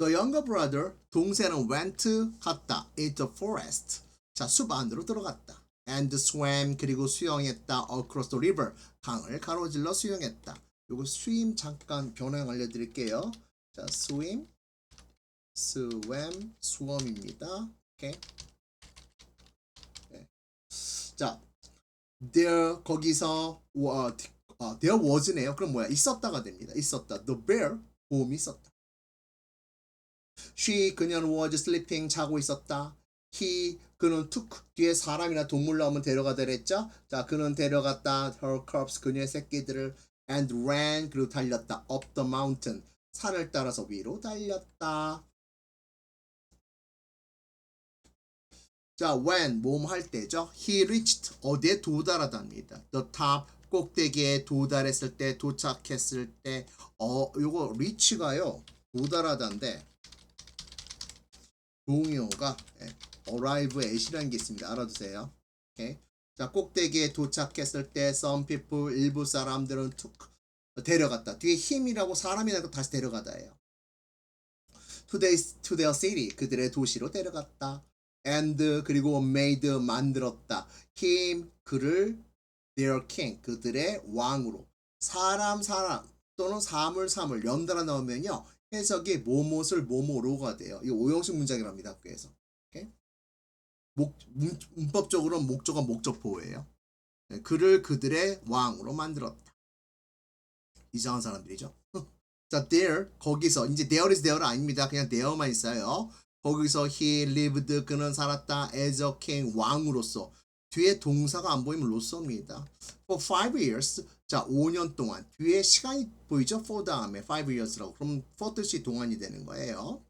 The younger brother, 동생은 went 갔다 into the forest. 자, 숲 안으로 들어갔다. And swam 그리고 수영했다. Across the river. 강을 가로질러 수영했다. 요거 swim 잠깐 변형 알려드릴게요. 자, swim, swam, 수험입니다. 오케이. 네. 자, there 거기서 어, 어, there was네요. 그럼 뭐야? 있었다가 됩니다. 있었다. The bear 곰이 있었다. She 그녀는 was sleeping 자고 있었다. He 그는 took 뒤에 사람이나 동물 나오면 데려가다 그랬죠. 자 그는 데려갔다. Her cubs 그녀의 새끼들을 and ran 그리고 달렸다. Up the mountain 산을 따라서 위로 달렸다. 자 when 몸 할 때죠. He reached 어디에 도달하답니다. The top 꼭대기에 도달했을 때 도착했을 때 어 요거 reach가요 도달하다인데 동요가 예, arrive at이라는 게 있습니다. 알아두세요. 오케이. 자, 꼭대기에 도착했을 때 some people 일부 사람들은 took 데려갔다. 뒤에 힘이라고 사람이라고 다시 데려가다예요. to their, to their city 그들의 도시로 데려갔다. and 그리고 made 만들었다. him 그를 their king 그들의 왕으로 사람 사람 또는 사물 사물 연달아 넣으면요 해석이 뭐뭇을 뭐뭐로가 돼요. 이 오형식 문장이랍니다 학교에서. 오케이? 목 문, 문법적으로는 목적어 목적 보호예요. 네, 그를 그들의 왕으로 만들었다. 이상한 사람들이죠. 자, there 거기서 이제 there is there 아닙니다. 그냥 there만 있어요. 거기서 he lived 그는 살았다 as a king 왕으로서 뒤에 동사가 안 보이면 로서입니다. For five years 자 5년 동안 뒤에 시간이 보이죠? for 다음에 five years라고 그럼 for 뜻이 동안이 되는 거예요.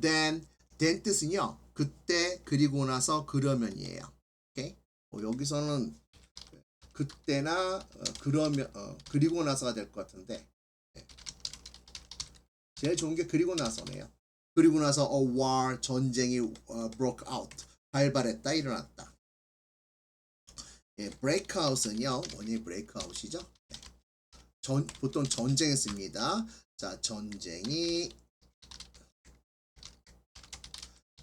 Then then 뜻은요 그때 그리고 나서 그러면이에요. 오케이? 어, 여기서는 그때나 어, 그러면 어, 그리고 나서가 될 것 같은데 네. 제일 좋은 게 그리고 나서네요. 그리고 나서 a war 전쟁이 어, broke out 발발했다 일어났다. 예, breakout은요 원이 breakout이죠. 네. 전 보통 전쟁에 씁니다. 자 전쟁이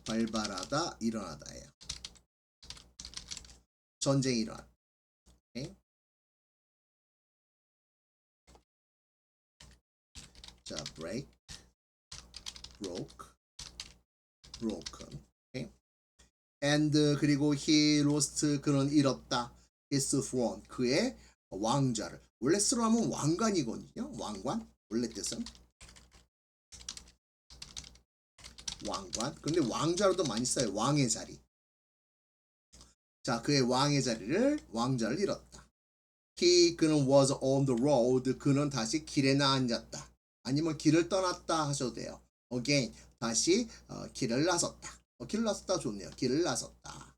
발발하다 일어나다예요. 전쟁이 일어나. 오케이? 자 break, broke, broken. 오케이? and 그리고 he lost 그는 잃었다. His throne 그의 왕좌를 원래 스로하면 왕관이거든요. 왕관 원래 뜻은 왕관. 근데 왕좌로도 많이 써요. 왕의 자리. 자, 그의 왕의 자리를 왕좌를 잃었다. He 그는 was on the road. 그는 다시 길에 나 앉았다. 아니면 길을 떠났다 하셔도 돼요. Again 다시 어, 길을 나섰다. 어, 길을 나섰다 좋네요. 길을 나섰다.